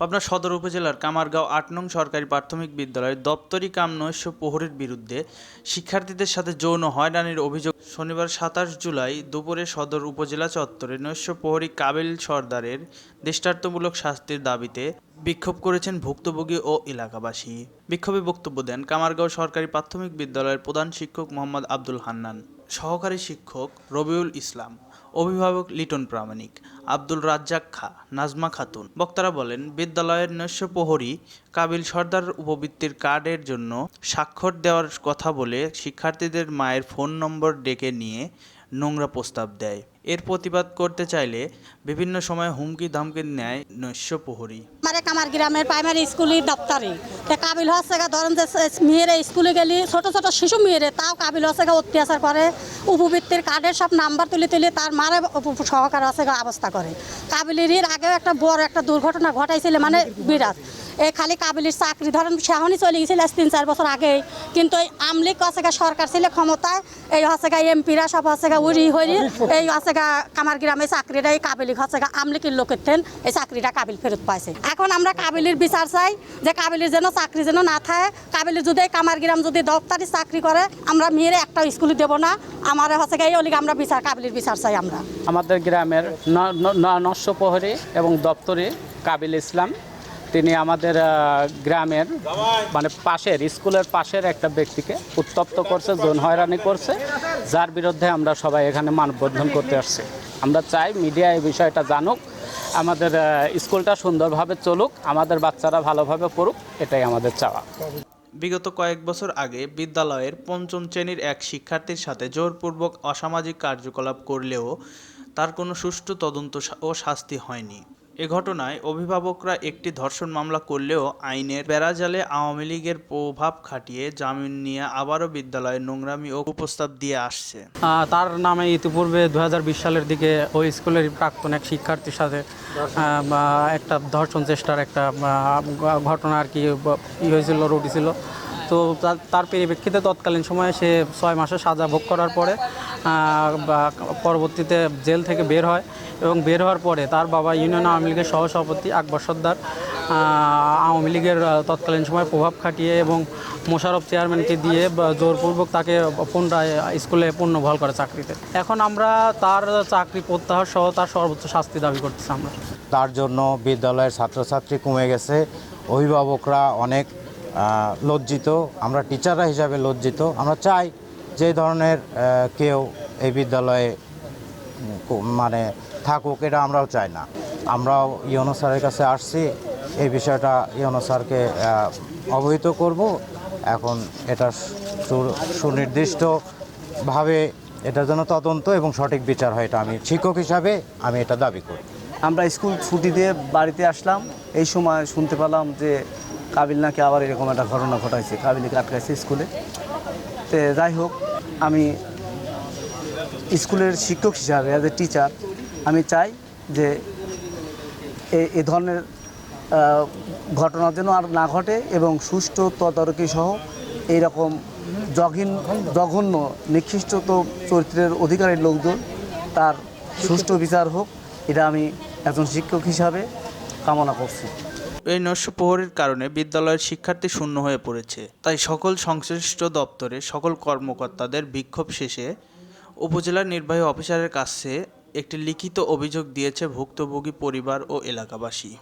পাবনা সদর উপজেলার কামারগাঁও আট নং সরকারি প্রাথমিক বিদ্যালয়ের দপ্তরি কাম নৈশ প্রহরীর বিরুদ্ধে শিক্ষার্থীদের সাথে যৌন হয়রানির অভিযোগ। শনিবার সাতাশ জুলাই দুপুরে সদর উপজেলা চত্বরে নৈশ প্রহরী কাবিল সর্দারের দৃষ্টান্তমূলক শাস্তির দাবিতে বিক্ষোভ করেছেন ভুক্তভোগী ও এলাকাবাসী। বিক্ষোভে বক্তব্য দেন কামারগাঁও সরকারি প্রাথমিক বিদ্যালয়ের প্রধান শিক্ষক মোহাম্মদ আব্দুল হান্নান। সহকারী শিক্ষক রবিউল ইসলাম, অভিভাবক লিটন প্রামাণিক, আব্দুল রাজ্জাক খা, নাজমা খাতুন। বক্তারা বলেন, বিদ্যালয়ের নৈশ প্রহরী কাবিল সর্দার উপবৃত্তির কার্ডের জন্য স্বাক্ষর দেওয়ার কথা বলে শিক্ষার্থীদের মায়ের ফোন নম্বর ডেকে নিয়ে নোংরা প্রস্তাব দেয়। এর প্রতিবাদ করতে চাইলে বিভিন্ন সময় হুমকি ধামকি নেয় নৈশ প্রহরী। আমারে কামার গ্রামের প্রাইমারি স্কুলের দপ্তরে কাবিল হচ্ছে গা, ধরেন যে মেয়েরে স্কুলে গেলি, ছোট ছোট শিশু মেয়েরে, তাও কাবিল হচ্ছে গা অত্যাচার করে। উপবৃত্তির কার্ডের সব নাম্বার তুলে তুলে তার মারে সহকার হচ্ছে গা অবস্থা করে। কাবিলের আগেও একটা বড় একটা দুর্ঘটনা ঘটাইছিল মানে বিরাট। খালি কাবিলির চাকরি। ধরেন সেহনি চলে গেছিল তিন চার বছর আগেই কিন্তু এই আমলিক হচ্ছে সরকার ছিল ক্ষমতায়, এই হচ্ছে এমপিরা সব হচ্ছে উড়ি হরি এই হচ্ছে কামার গ্রামে চাকরিটা এই কাবিলিক হচ্ছে আমলিকের লোকের এই চাকরিটা কাবিল ফেরত পাইছে। এখন আমরা কাবিলির বিচার চাই যে কাবিলির যেন চাকরি যেন না থাকে, কাবিলির যদি কামার গ্রাম যদি দপ্তরি চাকরি করে, আমরা মেয়েরে একটা স্কুলে দেবো না, আমার হচ্ছে এই অলিকে আমরা বিচার, কাবিলির বিচার চাই আমরা। আমাদের গ্রামের নস্য প্রহরী এবং দপ্তরি কাবিল ইসলাম তিনি আমাদের গ্রামের মানে পাশের, স্কুলের পাশের একটা ব্যক্তিকে উত্তপ্ত করছে যৌন হয়রানি করছে, যার বিরুদ্ধে আমরা সবাই এখানে মানববন্ধন করতে আসছি। আমরা চাই মিডিয়া এই বিষয়টা জানুক, আমাদের স্কুলটা সুন্দরভাবে চলুক, আমাদের বাচ্চারা ভালোভাবে পড়ুক, এটাই আমাদের চাওয়া। বিগত কয়েক বছর আগে বিদ্যালয়ের পঞ্চম শ্রেণির এক শিক্ষার্থীর সাথে জোরপূর্বক অসামাজিক কার্যকলাপ করলেও তার কোনো সুষ্ঠু তদন্ত ও শাস্তি হয়নি। এ ঘটনায় অভিভাবকরা একটি ধর্ষণ মামলা করলেও আইনের বেড়াজালে আওয়ামী লীগের প্রভাব খাটিয়ে জামিন নিয়ে আবারও বিদ্যালয়ে নোংরামি ও কুপ্রস্তাব দিয়ে আসছে। তার নামে ইতিপূর্বে দু হাজার বিশ সালের দিকে ওই স্কুলের প্রাক্তন এক শিক্ষার্থীর সাথে একটা ধর্ষণ চেষ্টার একটা ঘটনা আর কি হয়েছিল, রুটি ছিল। তো তার- পরিপ্রেক্ষিতে তৎকালীন সময়ে সে ছয় মাসের সাজা ভোগ করার পরে পরবর্তীতে জেল থেকে বের হয়। এবং বের হওয়ার পরে তার বাবা ইউনিয়ন আওয়ামী লীগের সহসভাপতি আকবর সর্দার আওয়ামী লীগের তৎকালীন সময় প্রভাব খাটিয়ে এবং মোশারফ চেয়ারম্যানকে দিয়ে জোরপূর্বক তাকে পুনরায় স্কুলে পুনর্বহাল করে চাকরিতে। এখন আমরা তার চাকরি প্রত্যাহার সহ তার সর্বোচ্চ শাস্তি দাবি করতেছি আমরা। তার জন্য বিদ্যালয়ের ছাত্রছাত্রী কমে গেছে। অভিভাবকরা অনেক লজ্জিত। আমরা টিচাররা হিসাবে লজ্জিত। আমরা চাই যে ধরনের কেউ এই বিদ্যালয়ে মানে থাকুক, এটা আমরাও চাই না। আমরাও ইয়নো স্যারের কাছে আসছি, এই বিষয়টা ইয়নো স্যারকে অবহিত করব। এখন এটা সুনির্দিষ্টভাবে এটা যেন তদন্ত এবং সঠিক বিচার হয়, এটা আমি শিক্ষক হিসাবে আমি এটা দাবি করি। আমরা স্কুল ছুটি দিয়ে বাড়িতে আসলাম, এই সময় শুনতে পেলাম যে কাবিল নাকি আবার এরকম একটা ঘটনা ঘটাইছে, কাবিলকে আটকাইছে স্কুলে। তো যাই হোক, আমি স্কুলের শিক্ষক হিসাবে অ্যাজ এ টিচার আমি চাই যে এ- ধরনের আহ, ঘটনা যেন আর না ঘটে এবং সুষ্ঠু তদারকি সহ এইরকম জঘিন জঘন্য নিকৃষ্ট তো চরিত্রের অধিকারী লোকজন তার সুষ্ঠু বিচার হোক এটা আমি একজন শিক্ষক হিসাবে কামনা করছি। এই নৈশ প্রহরীর কারণে বিদ্যালয়ের শিক্ষার্থী শূন্য হয়ে পড়েছে। তাই সকল সংশ্লিষ্ট দপ্তরে সকল কর্মকর্তাদের বিক্ষোভ শেষে উপজেলা নির্বাহী অফিসারের কাছে একটি লিখিত অভিযোগ দিয়েছে ভুক্তভোগী পরিবার ও এলাকাবাসী।